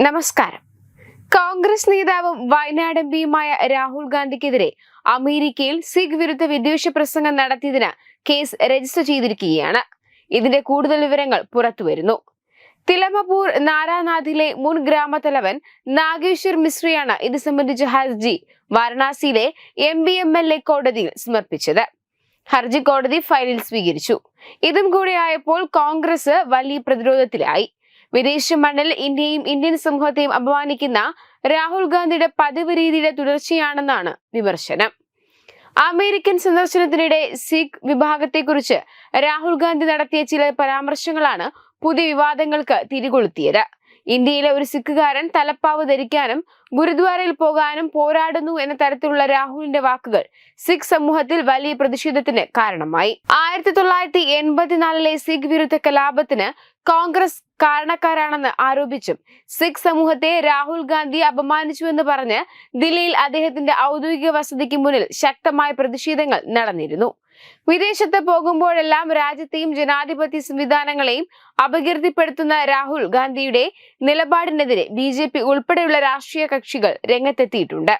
നമസ്കാരം. കോൺഗ്രസ് നേതാവും വയനാട് എംപിയുമായ രാഹുൽ ഗാന്ധിക്കെതിരെ അമേരിക്കയിൽ സിഖ് വിരുദ്ധ വിദ്വേഷ പ്രസംഗം നടത്തിയതിന് കേസ് രജിസ്റ്റർ ചെയ്തിരിക്കുകയാണ്. ഇതിന്റെ കൂടുതൽ വിവരങ്ങൾ പുറത്തുവരുന്നു തിലമപൂർ നാരാനാഥിലെ മുൻ ഗ്രാമത്തലവൻ നാഗേശ്വർ മിശ്രയാണ് ഇത് സംബന്ധിച്ച ഹർജി വാരണാസിയിലെ M B M L A കോടതിയിൽ സമർപ്പിച്ചത്. ഹർജി കോടതി ഫയലിൽ സ്വീകരിച്ചു. ഇതും കൂടെ ആയപ്പോൾ കോൺഗ്രസ് വലിയ പ്രതിരോധത്തിലായി. വിദേശ മണ്ണിൽ ഇന്ത്യയും ഇന്ത്യൻ സമൂഹത്തെയും അപമാനിക്കുന്ന രാഹുൽ ഗാന്ധിയുടെ പതിവ് രീതിയുടെ തുടർച്ചയാണെന്നാണ് വിമർശനം. അമേരിക്കൻ സന്ദർശനത്തിനിടെ സിഖ് വിഭാഗത്തെക്കുറിച്ച് രാഹുൽ ഗാന്ധി നടത്തിയ ചില പരാമർശങ്ങളാണ് പുതിയ വിവാദങ്ങൾക്ക് തിരികൊളുത്തിയത്. ഇന്ത്യയിലെ ഒരു സിഖുകാരൻ തലപ്പാവ് ധരിക്കാനും ഗുരുദ്വാരയിൽ പോകാനും പോരാടുന്നു എന്ന തരത്തിലുള്ള രാഹുലിന്റെ വാക്കുകൾ സിഖ് സമൂഹത്തിൽ വലിയ പ്രതിഷേധത്തിന് കാരണമായി. ആയിരത്തി തൊള്ളായിരത്തി എൺപത്തിനാലിലെ സിഖ് വിരുദ്ധ കലാപത്തിന് കോൺഗ്രസ് കാരണക്കാരാണെന്ന് ആരോപിച്ചും സിഖ് സമൂഹത്തെ രാഹുൽ ഗാന്ധി അപമാനിച്ചുവെന്ന് പറഞ്ഞ് ദില്ലിയിൽ അദ്ദേഹത്തിന്റെ ഔദ്യോഗിക വസതിക്ക് മുന്നിൽ ശക്തമായ പ്രതിഷേധങ്ങൾ നടന്നിരുന്നു. വിദേശത്ത് പോകുമ്പോഴെല്ലാം രാജ്യത്തെയും ജനാധിപത്യ സംവിധാനങ്ങളെയും അപകീർത്തിപ്പെടുത്തുന്ന രാഹുൽ ഗാന്ധിയുടെ നിലപാടിനെതിരെ ബി ജെ പി ഉൾപ്പെടെയുള്ള രാഷ്ട്രീയ കക്ഷികൾ രംഗത്തെത്തിയിട്ടുണ്ട്.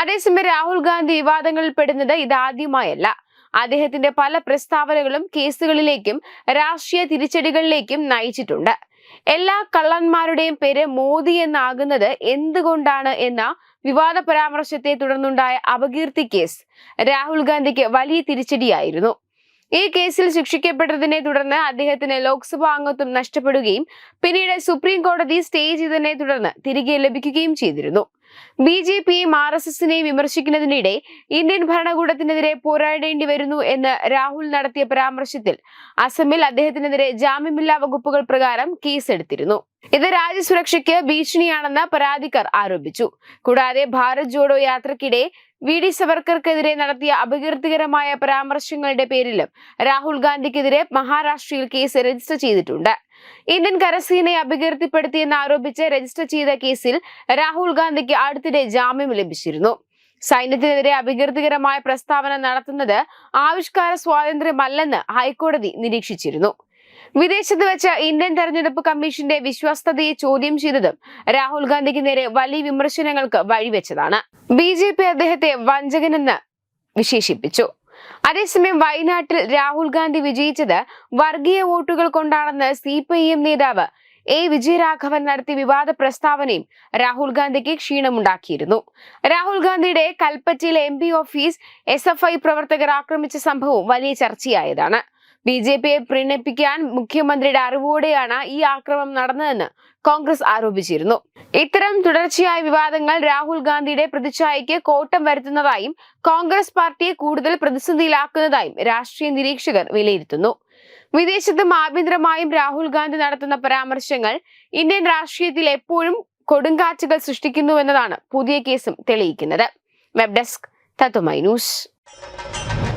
അതേസമയം രാഹുൽ ഗാന്ധി വിവാദങ്ങളിൽ പെടുന്നത് ഇതാദ്യമായല്ല. അദ്ദേഹത്തിന്റെ പല പ്രസ്താവനകളും കേസുകളിലേക്കും രാഷ്ട്രീയ തിരിച്ചടികളിലേക്കും നയിച്ചിട്ടുണ്ട്. എല്ലാ കള്ളന്മാരുടെയും പേര് മോദി എന്നാകുന്നത് എന്തുകൊണ്ടാണ് എന്ന വിവാദ പരാമർശത്തെ തുടർന്നുണ്ടായ അപകീർത്തി കേസ് രാഹുൽ ഗാന്ധിക്ക് വലിയ തിരിച്ചടിയായിരുന്നു. ഈ കേസിൽ ശിക്ഷിക്കപ്പെട്ടതിനെ തുടർന്ന് അദ്ദേഹത്തിന് ലോക്സഭാ അംഗത്വം നഷ്ടപ്പെടുകയും പിന്നീട് സുപ്രീം കോടതി സ്റ്റേ ചെയ്തതിനെ തുടർന്ന് തിരികെ ലഭിക്കുകയും ചെയ്തിരുന്നു. ബി ജെ പിയെയും ആർ എസ് എസിനെയും വിമർശിക്കുന്നതിനിടെ ഇന്ത്യൻ ഭരണകൂടത്തിനെതിരെ പോരാടേണ്ടി വരുന്നു എന്ന് രാഹുൽ നടത്തിയ പരാമർശത്തിൽ അസമിൽ അദ്ദേഹത്തിനെതിരെ ജാമ്യമില്ലാ വകുപ്പുകൾ പ്രകാരം കേസെടുത്തിരുന്നു. ഇത് രാജ്യസുരക്ഷയ്ക്ക് ഭീഷണിയാണെന്ന് പരാതിക്കാർ ആരോപിച്ചു. കൂടാതെ ഭാരത് ജോഡോ യാത്രക്കിടെ വി ഡി സവർക്കർക്കെതിരെ നടത്തിയ അപകീർത്തികരമായ പരാമർശങ്ങളുടെ പേരിലും രാഹുൽ ഗാന്ധിക്കെതിരെ മഹാരാഷ്ട്രയിൽ കേസ് രജിസ്റ്റർ ചെയ്തിട്ടുണ്ട്. ഇന്ത്യൻ കരസേനയെ അപകീർത്തിപ്പെടുത്തിയെന്ന് ആരോപിച്ച് രജിസ്റ്റർ ചെയ്ത കേസിൽ രാഹുൽ ഗാന്ധിക്ക് അടുത്തിടെ ജാമ്യം ലഭിച്ചിരുന്നു. സൈന്യത്തിനെതിരെ അപകീർത്തികരമായ പ്രസ്താവന നടത്തുന്നത് ആവിഷ്കാര സ്വാതന്ത്ര്യമല്ലെന്ന് ഹൈക്കോടതി നിരീക്ഷിച്ചിരുന്നു. വിദേശത്ത് വെച്ച ഇന്ത്യൻ തെരഞ്ഞെടുപ്പ് കമ്മീഷന്റെ വിശ്വസ്തതയെ ചോദ്യം ചെയ്തതും രാഹുൽ ഗാന്ധിക്ക് നേരെ വലിയ വിമർശനങ്ങൾക്ക് വഴിവെച്ചതാണ്. ബി ജെ പി അദ്ദേഹത്തെ വഞ്ചകനെന്ന് വിശേഷിപ്പിച്ചു. അതേസമയം വയനാട്ടിൽ രാഹുൽ ഗാന്ധി വിജയിച്ചത് വർഗീയ വോട്ടുകൾ കൊണ്ടാണെന്ന് സി നേതാവ് എ വിജയരാഘവൻ നടത്തിയ വിവാദ പ്രസ്താവനയും രാഹുൽ ഗാന്ധിക്ക് ക്ഷീണമുണ്ടാക്കിയിരുന്നു. രാഹുൽ ഗാന്ധിയുടെ കൽപ്പറ്റയിലെ എം ഓഫീസ് എസ് പ്രവർത്തകർ ആക്രമിച്ച സംഭവം വലിയ ചർച്ചയായതാണ്. ബി ജെ പിയെ പ്രീണിപ്പിക്കാൻ മുഖ്യമന്ത്രിയുടെ അറിവോടെയാണ് ഈ ആക്രമണം നടന്നതെന്ന് കോൺഗ്രസ് ആരോപിച്ചിരുന്നു. ഇത്തരം തുടർച്ചയായ വിവാദങ്ങൾ രാഹുൽ ഗാന്ധിയുടെ പ്രതിച്ഛായയ്ക്ക് കോട്ടം വരുത്തുന്നതായും കോൺഗ്രസ് പാർട്ടിയെ കൂടുതൽ പ്രതിസന്ധിയിലാക്കുന്നതായും രാഷ്ട്രീയ നിരീക്ഷകർ വിലയിരുത്തുന്നു. വിദേശത്തും ആഭ്യന്തരമായും രാഹുൽ ഗാന്ധി നടത്തുന്ന പരാമർശങ്ങൾ ഇന്ത്യൻ രാഷ്ട്രീയത്തിൽ എപ്പോഴും കൊടുങ്കാറ്റുകൾ സൃഷ്ടിക്കുന്നുവെന്നതാണ് പുതിയ കേസും തെളിയിക്കുന്നത്. Web desk Tatwamayi news.